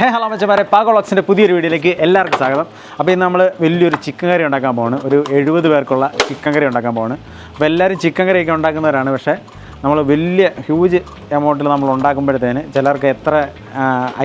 ഹേ hello മച്ചമാരെ പാകോളക്സിന്റെ പുതിയൊരു വീഡിയോയിലേക്ക് എല്ലാവർക്കും സ്വാഗതം. അപ്പോൾ ഇന്ന് നമ്മൾ വലിയൊരു ചിക്കൻ കറി ഉണ്ടാക്കാൻ പോവാണ്. ഒരു എഴുപത് പേർക്കുള്ള ചിക്കൻ കറി ഉണ്ടാക്കാൻ പോവാണ്. അപ്പോൾ എല്ലാവരും ചിക്കൻ കറിയൊക്കെ ഉണ്ടാക്കുന്നവരാണ്. പക്ഷേ നമ്മൾ വലിയ ഹ്യൂജ് എമൗണ്ടിൽ നമ്മൾ ഉണ്ടാക്കുമ്പോഴത്തേന് ചിലർക്ക് എത്ര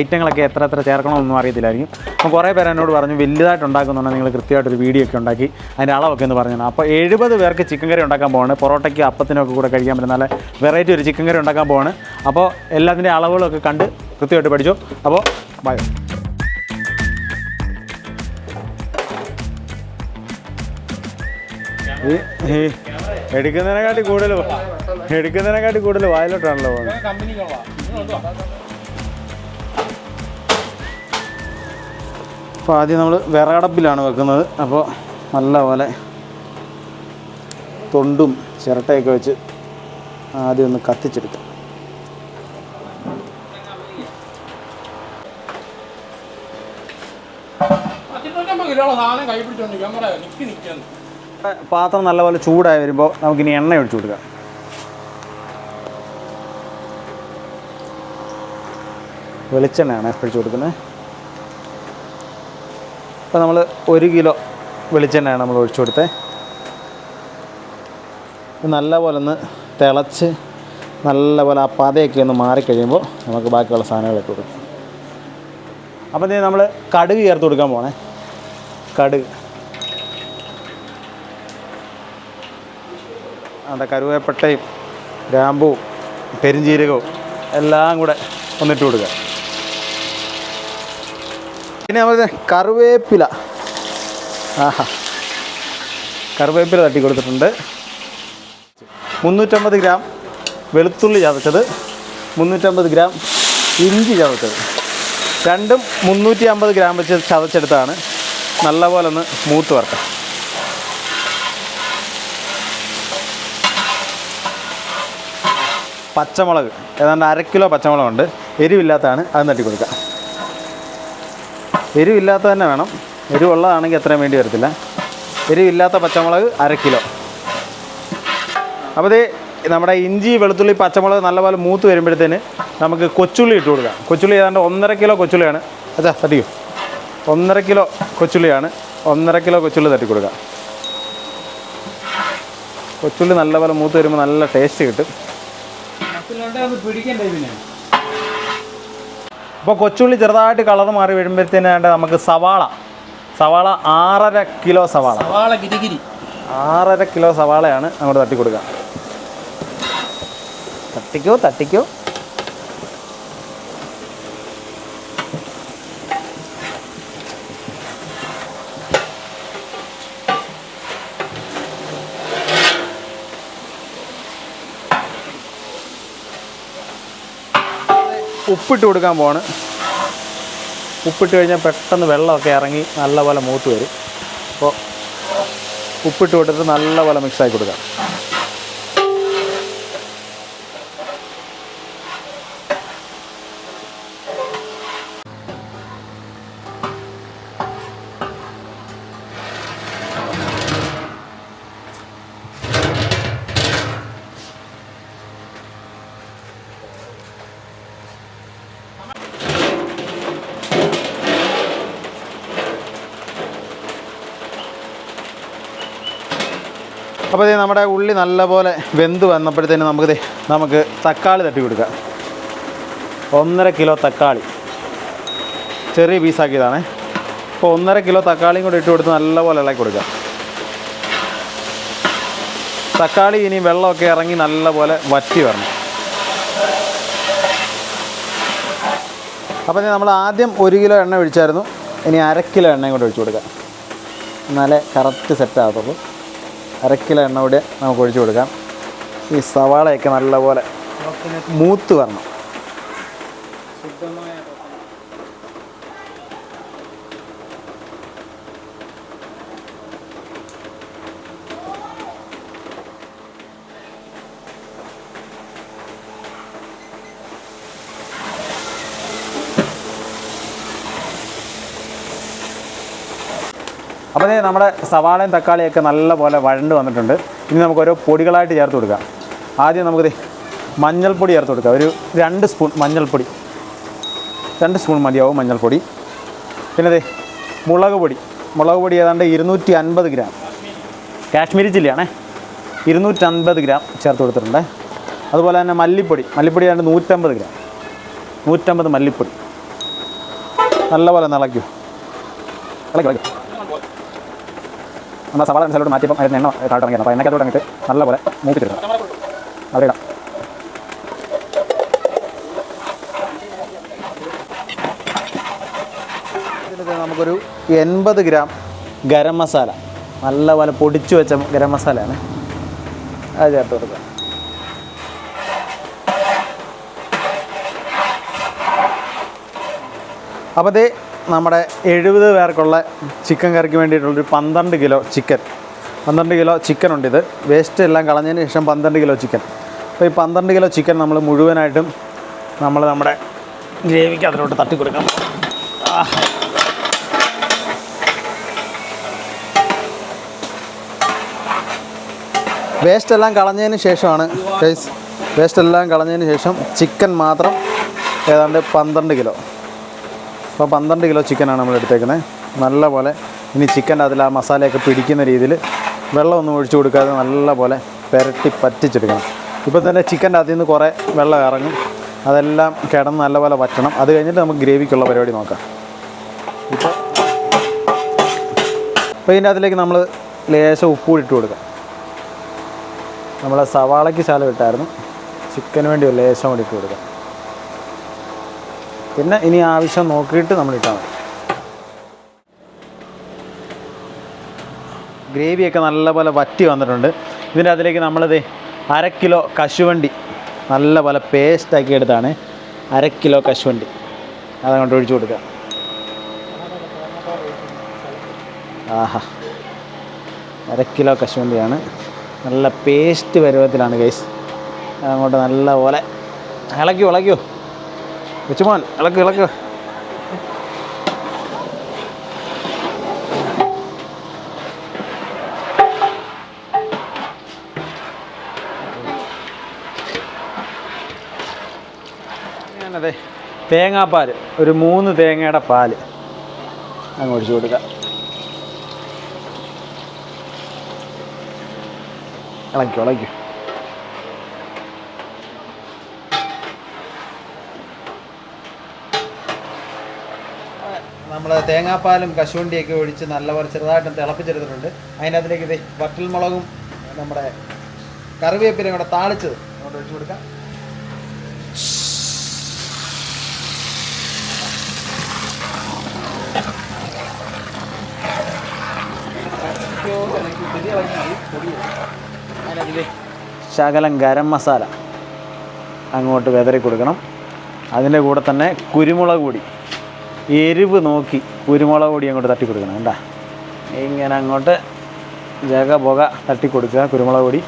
ഐറ്റങ്ങളൊക്കെ എത്ര എത്ര ചേർക്കണമെന്നൊന്നും അറിയത്തില്ലായിരിക്കും. അപ്പോൾ കുറേ പേര് എന്നോട് പറഞ്ഞു വലുതായിട്ട് ഉണ്ടാക്കുന്നുണ്ടെങ്കിൽ നിങ്ങൾ കൃത്യമായിട്ടൊരു വീഡിയോ ഒക്കെ ഉണ്ടാക്കി അതിന്റെ അളവൊക്കെ എന്ന് പറഞ്ഞു അപ്പോൾ എഴുപത് പേർക്ക് ചിക്കൻ കറി ഉണ്ടാക്കാൻ പോവാണ്. പൊറോട്ടയ്ക്ക് അപ്പത്തിനൊക്കെ കൂടെ കഴിക്കാൻ പറ്റുന്ന നല്ല വെറൈറ്റി ഒരു ചിക്കൻ കറി ഉണ്ടാക്കാൻ പോവാണ്. അപ്പോൾ എല്ലാത്തിന്റെ അളവുകളൊക്കെ കണ്ട് കൃത്യമായിട്ട് പഠിച്ചു. അപ്പോൾ ബൈ ഈ എടുക്കുന്നതിനെക്കാട്ടി കൂടുതൽ എടുക്കുന്നതിനെക്കാട്ടി കൂടുതൽ വായിലോട്ടാണല്ലോ പോകുന്നത്. അപ്പോൾ ആദ്യം നമ്മൾ വിറകടപ്പിലാണ് വെക്കുന്നത്. അപ്പോൾ നല്ലപോലെ തൊണ്ടും ചിരട്ടയൊക്കെ വെച്ച് ആദ്യം ഒന്ന് കത്തിച്ചെടുക്കാം. കൈ ക്യാമറ പാത്രം നല്ലപോലെ ചൂടായി വരുമ്പോൾ നമുക്കിനി എണ്ണ ഒഴിച്ചു കൊടുക്കാം. വെളിച്ചെണ്ണയാണ് ഒഴിച്ചു കൊടുക്കുന്നത്. അപ്പോൾ നമ്മൾ ഒരു കിലോ വെളിച്ചെണ്ണയാണ് നമ്മൾ ഒഴിച്ചു കൊടുത്തത് നല്ലപോലെ ഒന്ന് തിളച്ച് നല്ലപോലെ ആ പതയൊക്കെ ഒന്ന് മാറിക്കഴിയുമ്പോൾ നമുക്ക് ബാക്കിയുള്ള സാധനങ്ങളൊക്കെ കൊടുക്കും. അപ്പോൾ നമ്മൾ കടുക് ചേർത്ത് കൊടുക്കാൻ പോണേ. കടുക് അവിടെ കരുവേപ്പട്ടയും ഗ്രാമ്പുവും പെരിഞ്ചീരകവും എല്ലാം കൂടെ ഒന്നിട്ട് കൊടുക്കുക. പിന്നെ നമ്മൾ കറിവേപ്പില. ആഹാ. കറിവേപ്പില തട്ടി കൊടുത്തിട്ടുണ്ട്. മുന്നൂറ്റമ്പത് ഗ്രാം വെളുത്തുള്ളി ചതച്ചത്. മുന്നൂറ്റമ്പത് ഗ്രാം ഇഞ്ചി ചതച്ചത്. രണ്ടും മുന്നൂറ്റി അമ്പത് ഗ്രാം വെച്ച് ചതച്ചെടുത്താണ് നല്ലപോലെ ഒന്ന് മൂത്ത് വരട്ടെ പച്ചമുളക് ഏതാണ്ട് അര കിലോ പച്ചമുളകുണ്ട്. എരിവില്ലാത്തതാണ് അത് തട്ടി കൊടുക്കുക എരിവില്ലാത്ത തന്നെ വേണം. എരിവുള്ളതാണെങ്കിൽ അത്രയും വേണ്ടി വരത്തില്ല. എരിവില്ലാത്ത പച്ചമുളക് അര കിലോ. അപ്പോൾ ഇത് നമ്മുടെ ഇഞ്ചി വെളുത്തുള്ളി പച്ചമുളക് നല്ലപോലെ മൂത്ത് വരുമ്പോഴത്തേന് നമുക്ക് കൊച്ചുള്ളി ഇട്ട് കൊടുക്കാം. കൊച്ചുള്ളി ഏതാണ്ട് ഒന്നര കിലോ കൊച്ചുള്ളിയാണ്. അച്ഛാ തട്ടിയോ ഒന്നര കിലോ കൊച്ചുള്ളിയാണ്. ഒന്നര കിലോ കൊച്ചുള്ളി തട്ടി കൊടുക്കാം. കൊച്ചുള്ളി നല്ലപോലെ മൂത്ത് വരുമ്പോൾ നല്ല ടേസ്റ്റ് കിട്ടും. അപ്പോൾ കൊച്ചുള്ളി ചെറുതായിട്ട് കളർ മാറി വരുമ്പോഴത്തേനാണ്ട് നമുക്ക് സവാള. സവാള ആറര കിലോ സവാള. സവാള ഗിരിഗിരി ആറര കിലോ സവാളയാണ് നമ്മൾ തട്ടി കൊടുക്കുക തട്ടിക്കോ തട്ടിക്കോ. ഉപ്പിട്ട് കൊടുക്കാൻ പോവാണ്. ഉപ്പിട്ട് കഴിഞ്ഞാൽ പെട്ടെന്ന് വെള്ളമൊക്കെ ഇറങ്ങി നല്ലപോലെ മൂത്ത് വരും. അപ്പോൾ ഉപ്പിട്ട് കൊടുത്തിട്ട് നല്ലപോലെ മിക്സാക്കി കൊടുക്കാം. അപ്പോൾ ഇത് നമ്മുടെ ഉള്ളി നല്ലപോലെ വെന്ത് വന്നപ്പോഴത്തേന് നമുക്ക് ദേ നമുക്ക് തക്കാളി തട്ടി കൊടുക്കാം. ഒന്നര കിലോ തക്കാളി. ചെറിയ പീസാക്കിയതാണേ അപ്പോൾ ഒന്നര കിലോ തക്കാളിയും കൂടി ഇട്ട് കൊടുത്ത് നല്ലപോലെ ഇളക്കി കൊടുക്കാം. തക്കാളി ഇനി വെള്ളമൊക്കെ ഇറങ്ങി നല്ലപോലെ വറ്റി വരണം. അപ്പോൾ നമ്മൾ ആദ്യം ഒരു കിലോ എണ്ണ ഒഴിച്ചായിരുന്നു. ഇനി അര കിലോ എണ്ണയും കൂടെ ഒഴിച്ചു കൊടുക്കാം. എന്നാലേ കറക്റ്റ് സെറ്റ് ആകത്തുള്ളൂ. അര കിലോ എണ്ണ കൂടി നമുക്ക് ഒഴിച്ചു കൊടുക്കാം. ഈ സവാളയൊക്കെ നല്ലപോലെ മൂത്ത് വരണം. അപ്പോൾ ദേ നമ്മുടെ സവാളയും തക്കാളിയൊക്കെ നല്ലപോലെ വഴണ്ട് വന്നിട്ടുണ്ട്. ഇനി നമുക്ക് ഓരോ പൊടികളായിട്ട് ചേർത്ത് കൊടുക്കാം. ആദ്യം നമുക്കിത് മഞ്ഞൾപ്പൊടി ചേർത്ത് കൊടുക്കാം. ഒരു രണ്ട് സ്പൂൺ മഞ്ഞൾപ്പൊടി. രണ്ട് സ്പൂൺ മതിയാവും മഞ്ഞൾപ്പൊടി. പിന്നെ ദേ മുളക് പൊടി. മുളക് പൊടി ഏതാണ്ട് ഇരുന്നൂറ്റി അൻപത് ഗ്രാം. കാശ്മീരി ചില്ലിയാണേ. ഇരുന്നൂറ്റൻപത് ഗ്രാം ചേർത്ത് കൊടുത്തിട്ടുണ്ട്. അതുപോലെ തന്നെ മല്ലിപ്പൊടി. മല്ലിപ്പൊടി ഏതാണ്ട് നൂറ്റമ്പത് ഗ്രാം. നൂറ്റമ്പത് മല്ലിപ്പൊടി. നല്ലപോലെ നിളയ്ക്കൂ. ഇളക്കി. നമ്മൾ സവാള അനുസരിച്ച് മാറ്റിയപ്പോൾ അതിന് എണ്ണ താഴ്ത്തിറങ്ങിയത് അപ്പോൾ എണ്ണയ്ക്കകത്തോട്ട് അങ്ങോട്ട് നല്ലപോലെ മൂപ്പിച്ചെടുക്കണം അവിടെ ഇടാം. നമുക്കൊരു എൺപത് ഗ്രാം ഗരം മസാല. നല്ലപോലെ പൊടിച്ചു വെച്ച ഗരം മസാലയാണ്. അത് ചേർത്ത് കൊടുക്കുക. അപ്പോൾ ദേ നമ്മുടെ എഴുപത് പേർക്കുള്ള ചിക്കൻ കറിക്ക് വേണ്ടിയിട്ടുള്ളൊരു പന്ത്രണ്ട് കിലോ ചിക്കൻ. പന്ത്രണ്ട് കിലോ ചിക്കൻ ഉണ്ട് ഇത് വേസ്റ്റ് എല്ലാം കളഞ്ഞതിന് ശേഷം പന്ത്രണ്ട് കിലോ ചിക്കൻ. അപ്പോൾ ഈ പന്ത്രണ്ട് കിലോ ചിക്കൻ നമ്മൾ മുഴുവനായിട്ടും നമ്മൾ നമ്മുടെ ഗ്രേവിക്ക് അതിലോട്ട് തട്ടി കൊടുക്കാം വേസ്റ്റ് എല്ലാം കളഞ്ഞതിന് ശേഷമാണ് വേസ്റ്റ് എല്ലാം കളഞ്ഞതിന് ശേഷം ചിക്കൻ മാത്രം ഏതാണ്ട് പന്ത്രണ്ട് കിലോ. അപ്പോൾ പന്ത്രണ്ട് കിലോ ചിക്കനാണ് നമ്മൾ എടുത്തേക്കുന്നത്. നല്ലപോലെ ഇനി ചിക്കന്റെ അതിൽ ആ മസാലയൊക്കെ പിടിക്കുന്ന രീതിയിൽ വെള്ളമൊന്നും ഒഴിച്ചു കൊടുക്കാതെ നല്ലപോലെ പുരട്ടി പറ്റിച്ചെടുക്കണം. ഇപ്പോൾ തന്നെ ചിക്കന്റെ അതിൽ നിന്ന് കുറേ വെള്ളം ഇറങ്ങും. അതെല്ലാം കിടന്ന് നല്ലപോലെ വറ്റണം. അത് കഴിഞ്ഞിട്ട് നമുക്ക് ഗ്രേവിക്കുള്ള പരിപാടി നോക്കാം. ഇപ്പോൾ അപ്പോൾ ഇതിന്റെ അതിലേക്ക് നമ്മൾ ലേശം ഉപ്പ് ഇട്ട് കൊടുക്കാം. നമ്മൾ സവാളയ്ക്ക് ശാലം ഇട്ടായിരുന്നു. ചിക്കന് വേണ്ടി ലേശം കൂടി ഇട്ട് കൊടുക്കാം. പിന്നെ ഇനി ആവശ്യം നോക്കിയിട്ട് നമ്മൾ ഇട്ടാൽ മതി. ഗ്രേവിയൊക്കെ നല്ലപോലെ വറ്റി വന്നിട്ടുണ്ട്. ഇതിന്റെ അതിലേക്ക് നമ്മളിത് അര കിലോ കശുവണ്ടി നല്ലപോലെ പേസ്റ്റാക്കി എടുത്താണ്. അര കിലോ കശുവണ്ടി. അതങ്ങോട്ട് ഒഴിച്ചു കൊടുക്കുക. ആഹാ. അര കിലോ കശുവണ്ടിയാണ്. നല്ല പേസ്റ്റ് പരുവത്തിലാണ് ഗൈസ് അങ്ങോട്ട് നല്ല പോലെ ഇളക്കിയോ ഇളക്കിയോ കൊച്ചുമോൻ ഇളക്ക് ഇളക്ക്. ഞാനതെ തേങ്ങാപ്പാൽ ഒരു മൂന്ന് തേങ്ങയുടെ പാൽ അങ്ങ് ഒഴിച്ചു കൊടുക്കുക ഇളക്കി ഇളക്കി. നമ്മൾ തേങ്ങാപ്പാലും കശുവണ്ടിയൊക്കെ ഒഴിച്ച് നല്ലപോലെ ചെറുതായിട്ടും തിളപ്പിച്ചെടുത്തിട്ടുണ്ട്. അതിനകത്തിലേക്ക് ഇത് വറ്റൽമുളകും നമ്മുടെ കറിവേപ്പിലയും കൂടെ താളിച്ചത് അങ്ങോട്ട് ഒഴിച്ചു കൊടുക്കാം. ശകലം ഗരം മസാല അങ്ങോട്ട് വിതറി കൊടുക്കണം. അതിന്റെ കൂടെ തന്നെ കുരുമുളക് പൊടി. എരിവ് നോക്കി കുരുമുളക് പൊടി അങ്ങോട്ട് തട്ടി കൊടുക്കണം കേട്ടാ ഇങ്ങനെ അങ്ങോട്ട് ജക പുക തട്ടി കൊടുക്കുക കുരുമുളക് പൊടി.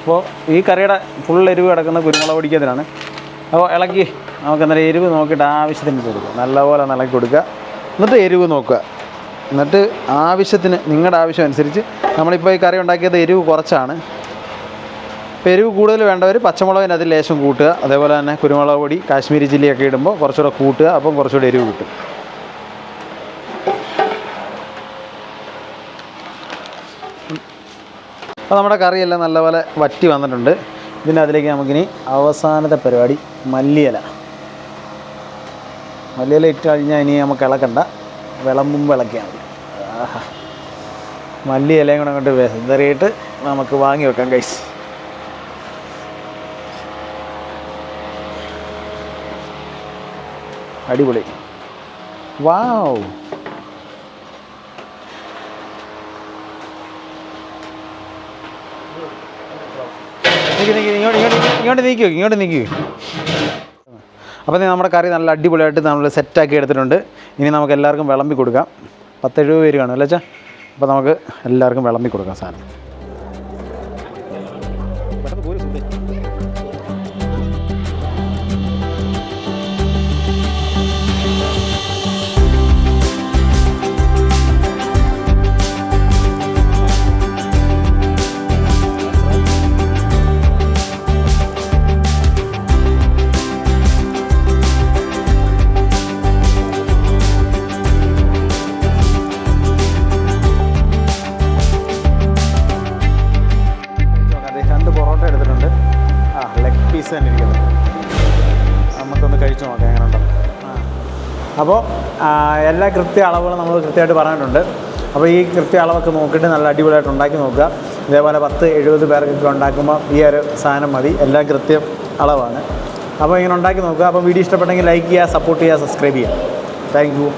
അപ്പോൾ ഈ കറിയുടെ ഫുൾ എരിവ് കിടക്കുന്ന കുരുമുളക് പൊടിക്കതിനാണ് അപ്പോൾ ഇളക്കി നമുക്ക് അന്നേരം എരിവ് നോക്കിയിട്ട് ആവശ്യത്തിന് കൊടുക്കുക. നല്ലപോലെ ഇളക്കി കൊടുക്കുക. എന്നിട്ട് എരിവ് നോക്കുക. എന്നിട്ട് ആവശ്യത്തിന് നിങ്ങളുടെ ആവശ്യം അനുസരിച്ച് നമ്മളിപ്പോൾ ഈ കറി ഉണ്ടാക്കിയത് എരിവ് കുറച്ചാണ്. എരിവ് കൂടുതൽ വേണ്ടവർ പച്ചമുളകിന് അതിൽ ലേശം കൂട്ടുക. അതേപോലെ തന്നെ കുരുമുളക് പൊടി കാശ്മീരി ചില്ലിയൊക്കെ ഇടുമ്പോൾ കുറച്ചുകൂടെ കൂട്ടുക. അപ്പം കുറച്ചുകൂടെ എരിവ് കിട്ടും. അപ്പോൾ നമ്മുടെ കറിയെല്ലാം നല്ലപോലെ വറ്റി വന്നിട്ടുണ്ട്. ഇതിന്റെ അതിലേക്ക് നമുക്കിനി അവസാനത്തെ പരിപാടി മല്ലിയില. മല്ലിയില ഇട്ട് കഴിഞ്ഞാൽ ഇനി നമുക്ക് ഇളക്കണ്ട. വിളമ്പുമ്പോൾ ഇളക്കിയാൽ മതി. ആഹാ. മല്ലി ഇലയും കൂടെ അങ്ങോട്ട് വെതറിയിട്ട് നമുക്ക് വാങ്ങി വെക്കാം കൈസ് അടിപൊളി. വാവ്. ഇങ്ങോട്ട് ഇങ്ങോട്ട് ഇങ്ങോട്ട് നീക്കി അപ്പം ഇങ്ങോട്ട് നീക്കി. അപ്പോൾ നമ്മുടെ കറി നല്ല അടിപൊളിയായിട്ട് നമ്മൾ സെറ്റാക്കി എടുത്തിട്ടുണ്ട്. ഇനി നമുക്ക് എല്ലാവർക്കും വിളമ്പി കൊടുക്കാം. പത്തെഴുപത് പേര് കാണും അല്ലേ അപ്പോൾ നമുക്ക് എല്ലാവർക്കും വിളമ്പി കൊടുക്കാം സാധനം. അപ്പോൾ എല്ലാ കൃത്യ അളവുകളും നമ്മൾ കൃത്യമായിട്ട് പറഞ്ഞിട്ടുണ്ട്. അപ്പോൾ ഈ കൃത്യ അളവൊക്കെ നോക്കിയിട്ട് നല്ല അടിപൊളിയായിട്ട് ഉണ്ടാക്കി നോക്കുക. ഇതേപോലെ പത്ത് എഴുപത് പേർക്കൊക്കെ ഉണ്ടാക്കുമ്പോൾ ഈ ഒരു സാധനം മതി. എല്ലാം കൃത്യം അളവാണ്. അപ്പോൾ ഇങ്ങനെ ഉണ്ടാക്കി നോക്കുക. അപ്പോൾ വീഡിയോ ഇഷ്ടപ്പെട്ടെങ്കിൽ ലൈക്ക് ചെയ്യുക സപ്പോർട്ട് ചെയ്യുക സബ്സ്ക്രൈബ് ചെയ്യുക. Thank you